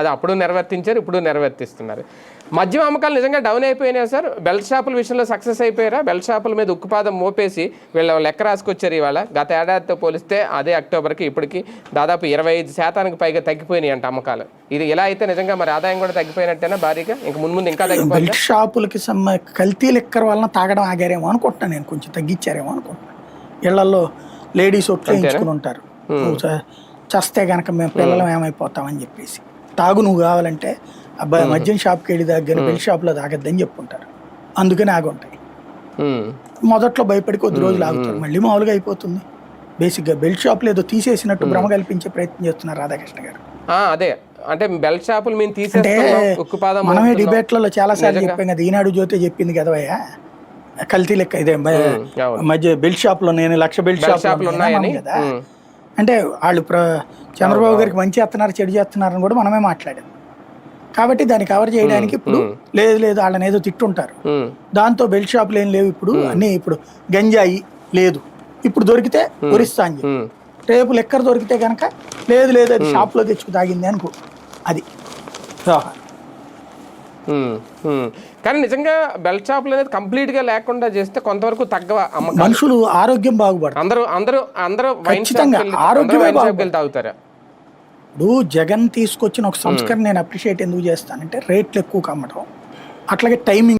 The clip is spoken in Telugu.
అది అప్పుడు నెరవేర్తించారు ఇప్పుడు నెరవేర్తిస్తున్నారు. మద్యం అమ్మకాలు నిజంగా డౌన్ అయిపోయినాయి సార్? బెల్ట్ షాపుల విషయంలో సక్సెస్ అయిపోయారా? బెల్ట్ షాపుల మీద ఉక్కుపాదం మోపేసి వీళ్ళ లెక్క రాసుకొచ్చారు ఇవాళ. గత ఏడాదితో పోలిస్తే అదే అక్టోబర్కి ఇప్పటికి దాదాపు ఇరవై ఐదు శాతానికి పైగా తగ్గిపోయినాయి అంట అమ్మకాలు. ఇది ఇలా అయితే నిజంగా మరి ఆదాయం కూడా తగ్గిపోయినట్టేనా భారీగా? ఇంక ముందు ముందు ఇంకా తగ్గిపోయింది బెల్ట్ షాపులకి సమ్మ కల్తీ లిక్కర్ వలన తాగడం ఆగారేమో అనుకుంటున్నాను నేను. కొంచెం తగ్గించారేమో అనుకుంటున్నాను. ఇళ్ళలో లేడీస్ ఒట్లు ఉంటారు. చస్తే గనక మేము పిల్లలం ఏమైపోతామని చెప్పేసి. తాగు నువ్వు కావాలంటే అబ్బాయి మద్యం షాప్కి వెళ్ళి దగ్గర బెల్ట్ షాప్లో తాగద్దని చెప్పుకుంటారు. అందుకని ఆగుంటాయి. మొదట్లో భయపడి కొద్ది రోజులు ఆగుతారు. మళ్ళీ మామూలుగా అయిపోతుంది. బేసిక్గా బెల్ట్ షాప్లో ఏదో తీసేసినట్టు భ్రమ కల్పించే ప్రయత్నం చేస్తున్నారు రాధాకృష్ణ గారు. అదే. అంటే బెల్ట్ షాపులు మేము ఉక్కుపాదం మనమే. డిబేట్లలో చాలా సార్లు చెప్పాం కదా ఈనాడు జ్యోతి చెప్పింది కదవయ్యా కల్తీ లెక్క ఇదే. మధ్య బెల్ట్ షాప్లో నేను లక్ష బెల్ట్ షాప్ షాపులు ఉన్నాయని. కదా. అంటే వాళ్ళు ప్ర చంద్రబాబు గారికి మంచి చేస్తున్నారు చెడు చేస్తున్నారని కూడా మనమే మాట్లాడాం. కాబట్టి దాన్ని కవర్ చేయడానికి ఇప్పుడు లేదు లేదు వాళ్ళని ఏదో తిట్టుంటారు. దాంతో బెల్ట్ షాపులు ఏం లేవు ఇప్పుడు అన్నీ ఇప్పుడు గంజాయి లేదు. ఇప్పుడు దొరికితే. ఉమ్. రేపు లెక్కర్ దొరికితే కనుక లేదు లేదు అది షాప్లో తెచ్చుకు తాగింది అనుకో. అది. వ్యవహారం. కానీ నిజంగా బెల్ట్ షాపులు అనేది కంప్లీట్గా లేకుండా చేస్తే కొంతవరకు తగ్గవ మనుషులు ఆరోగ్యం బాగుపడతారు. అందరూ అందరూ అందరూ వైన్ ఖచ్చితంగా. షాప్కి తాగుతారా. ఇప్పుడు జగన్ తీసుకొచ్చిన ఒక సంస్కరణ నేను అప్రిషియేట్ ఎందుకు చేస్తానంటే రేట్లు ఎక్కువ కమ్మటం. అట్లాగే టైమింగ్